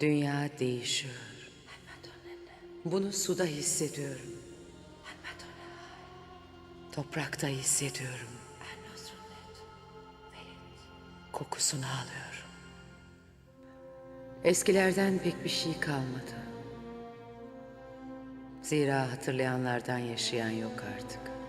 Dünya değişiyor. Bunu suda hissediyorum. Toprakta hissediyorum. Kokusunu alıyorum. Eskilerden pek bir şey kalmadı. Zira hatırlayanlardan yaşayan yok artık.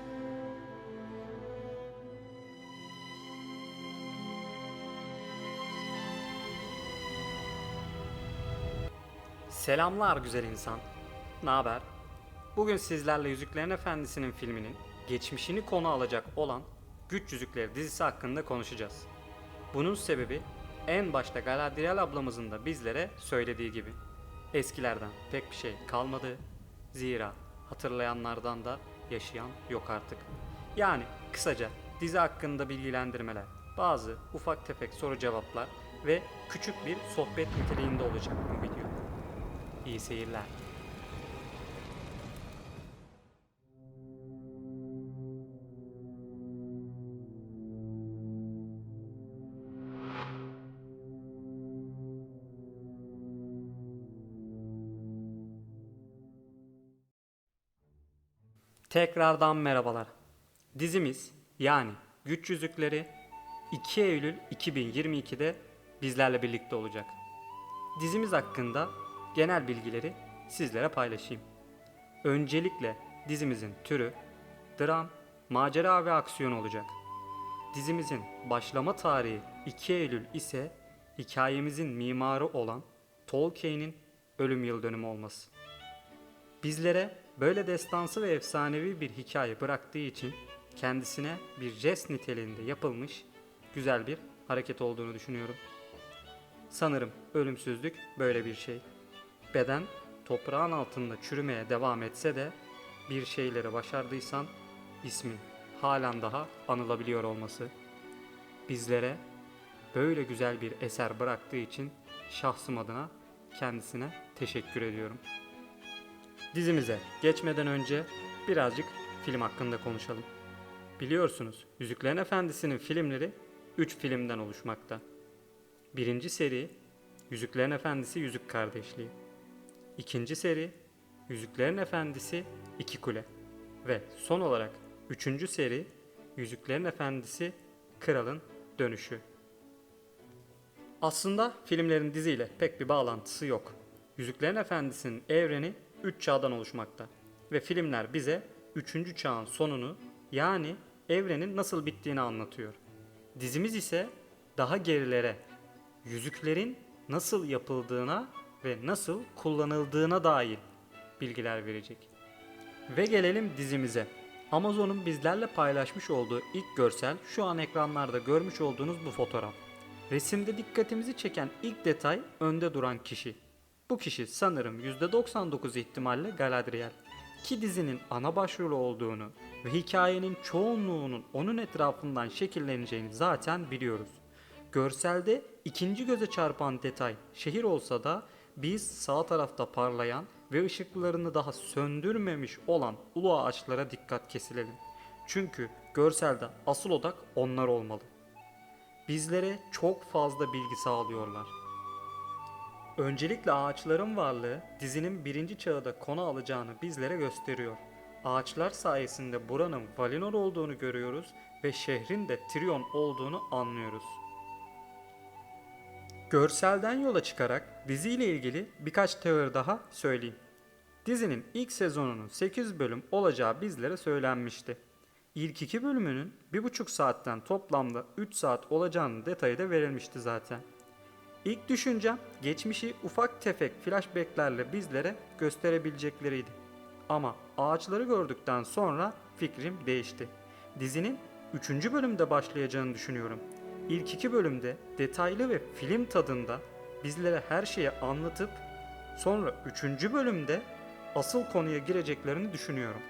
Selamlar güzel insan. Ne haber? Bugün sizlerle Yüzüklerin Efendisi'nin filminin geçmişini konu alacak olan Güç Yüzükleri dizisi hakkında konuşacağız. Bunun sebebi en başta Galadriel ablamızın da bizlere söylediği gibi. Eskilerden pek bir şey kalmadı. Zira hatırlayanlardan da yaşayan yok artık. Yani kısaca dizi hakkında bilgilendirmeler, bazı ufak tefek soru cevaplar ve küçük bir sohbet niteliğinde olacak bu video. İyi seyirler. Tekrardan merhabalar. Dizimiz yani Güç Yüzükleri 2 Eylül 2022'de bizlerle birlikte olacak. Dizimiz hakkında genel bilgileri sizlere paylaşayım. Öncelikle dizimizin türü dram, macera ve aksiyon olacak. Dizimizin başlama tarihi 2 Eylül ise hikayemizin mimarı olan Tolkien'in ölüm yıl dönümü olması. Bizlere böyle destansı ve efsanevi bir hikaye bıraktığı için kendisine bir jest niteliğinde yapılmış güzel bir hareket olduğunu düşünüyorum. Sanırım ölümsüzlük böyle bir şey. Beden toprağın altında çürümeye devam etse de bir şeyleri başardıysan ismin halen daha anılabiliyor olması. Bizlere böyle güzel bir eser bıraktığı için şahsım adına kendisine teşekkür ediyorum. Dizimize geçmeden önce birazcık film hakkında konuşalım. Biliyorsunuz Yüzüklerin Efendisi'nin filmleri 3 filmden oluşmakta. Birinci seri Yüzüklerin Efendisi Yüzük Kardeşliği. İkinci seri Yüzüklerin Efendisi İki Kule. Ve son olarak üçüncü seri Yüzüklerin Efendisi Kralın Dönüşü. Aslında filmlerin diziyle pek bir bağlantısı yok. Yüzüklerin Efendisi'nin evreni 3 çağdan oluşmakta ve filmler bize 3. çağın sonunu yani evrenin nasıl bittiğini anlatıyor. Dizimiz ise daha gerilere, yüzüklerin nasıl yapıldığına ve nasıl kullanıldığına dair bilgiler verecek. Ve gelelim dizimize. Amazon'un bizlerle paylaşmış olduğu ilk görsel şu an ekranlarda görmüş olduğunuz bu fotoğraf. Resimde dikkatimizi çeken ilk detay önde duran kişi. Bu kişi sanırım %99 ihtimalle Galadriel. Ki dizinin ana başrolü olduğunu ve hikayenin çoğunluğunun onun etrafından şekilleneceğini zaten biliyoruz. Görselde ikinci göze çarpan detay şehir olsa da biz sağ tarafta parlayan ve ışıklarını daha söndürmemiş olan ulu ağaçlara dikkat kesilelim. Çünkü görselde asıl odak onlar olmalı. Bizlere çok fazla bilgi sağlıyorlar. Öncelikle ağaçların varlığı dizinin birinci çağda konu alacağını bizlere gösteriyor. Ağaçlar sayesinde buranın Valinor olduğunu görüyoruz ve şehrin de Trion olduğunu anlıyoruz. Görselden yola çıkarak diziyle ilgili birkaç teori daha söyleyeyim. Dizinin ilk sezonunun 8 bölüm olacağı bizlere söylenmişti. İlk iki bölümünün 1,5 saatten toplamda 3 saat olacağının detayı da verilmişti zaten. İlk düşüncem geçmişi ufak tefek flashbacklerle bizlere gösterebilecekleriydi. Ama ağaçları gördükten sonra fikrim değişti. Dizinin 3. bölümde başlayacağını düşünüyorum. İlk iki bölümde detaylı ve film tadında bizlere her şeyi anlatıp sonra 3. bölümde asıl konuya gireceklerini düşünüyorum.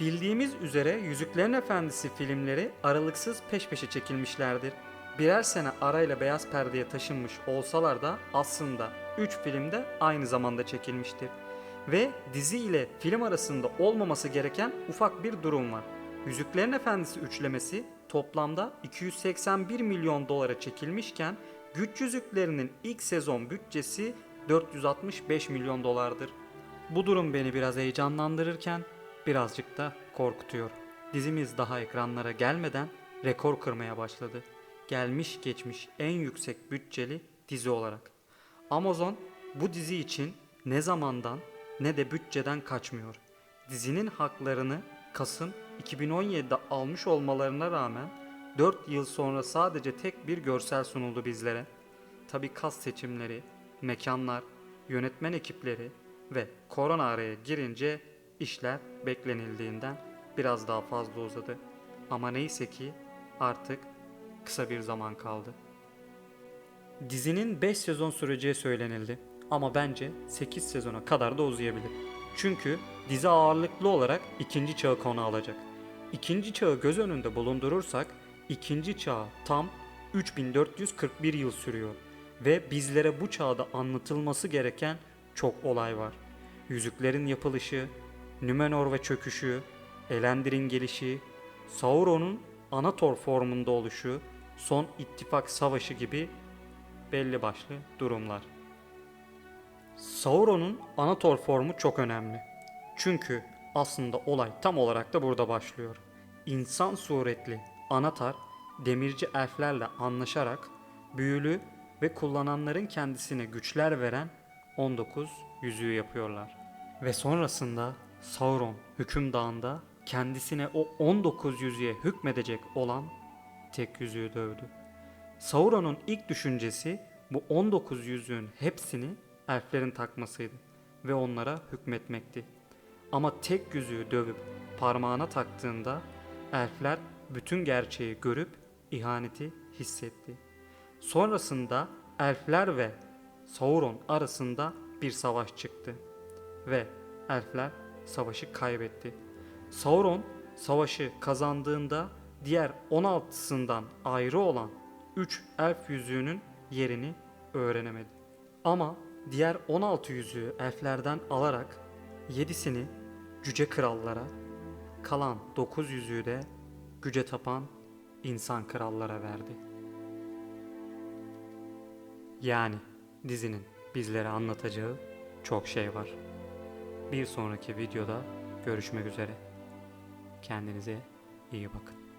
Bildiğimiz üzere Yüzüklerin Efendisi filmleri aralıksız peş peşe çekilmişlerdir. Birer sene arayla beyaz perdeye taşınmış olsalar da aslında 3 filmde aynı zamanda çekilmiştir. Ve dizi ile film arasında olmaması gereken ufak bir durum var. Yüzüklerin Efendisi üçlemesi toplamda 281 milyon dolara çekilmişken Güç Yüzüklerinin ilk sezon bütçesi 465 milyon dolardır. Bu durum beni biraz heyecanlandırırken birazcık da korkutuyor. Dizimiz daha ekranlara gelmeden rekor kırmaya başladı. Gelmiş geçmiş en yüksek bütçeli dizi olarak. Amazon bu dizi için ne zamandan ne de bütçeden kaçmıyor. Dizinin haklarını Kasım 2017'de almış olmalarına rağmen 4 yıl sonra sadece tek bir görsel sunuldu bizlere. Tabi kas seçimleri, mekanlar, yönetmen ekipleri ve korona araya girince işler beklenildiğinden biraz daha fazla uzadı. Ama neyse ki artık kısa bir zaman kaldı. Dizinin 5 sezon süreceği söylenildi ama bence 8 sezona kadar da uzayabilir. Çünkü dizi ağırlıklı olarak ikinci çağı konu alacak. İkinci çağı göz önünde bulundurursak ikinci çağ tam 3441 yıl sürüyor ve bizlere bu çağda anlatılması gereken çok olay var. Yüzüklerin yapılışı, Nümenor ve çöküşü, Elendil'in gelişi, Sauron'un Anator formunda oluşu, son ittifak savaşı gibi belli başlı durumlar. Sauron'un Anator formu çok önemli. Çünkü aslında olay tam olarak da burada başlıyor. İnsan suretli Anatar demirci elflerle anlaşarak büyülü ve kullananların kendisine güçler veren 19 yüzüğü yapıyorlar. Ve sonrasında Sauron hükümdağında kendisine o 19 yüzüğe hükmedecek olan tek yüzüğü dövdü. Sauron'un ilk düşüncesi bu 19 yüzüğün hepsini elflerin takmasıydı ve onlara hükmetmekti. Ama tek yüzüğü dövüp parmağına taktığında elfler bütün gerçeği görüp ihaneti hissetti. Sonrasında elfler ve Sauron arasında bir savaş çıktı ve elfler savaşı kaybetti. Sauron savaşı kazandığında diğer 16'sından ayrı olan 3 elf yüzüğünün yerini öğrenemedi. Ama diğer 16 yüzüğü elflerden alarak 7'sini cüce krallara, kalan 9 yüzüğü de güce tapan insan krallara verdi. Yani dizinin bizlere anlatacağı çok şey var. Bir sonraki videoda görüşmek üzere. Kendinize iyi bakın.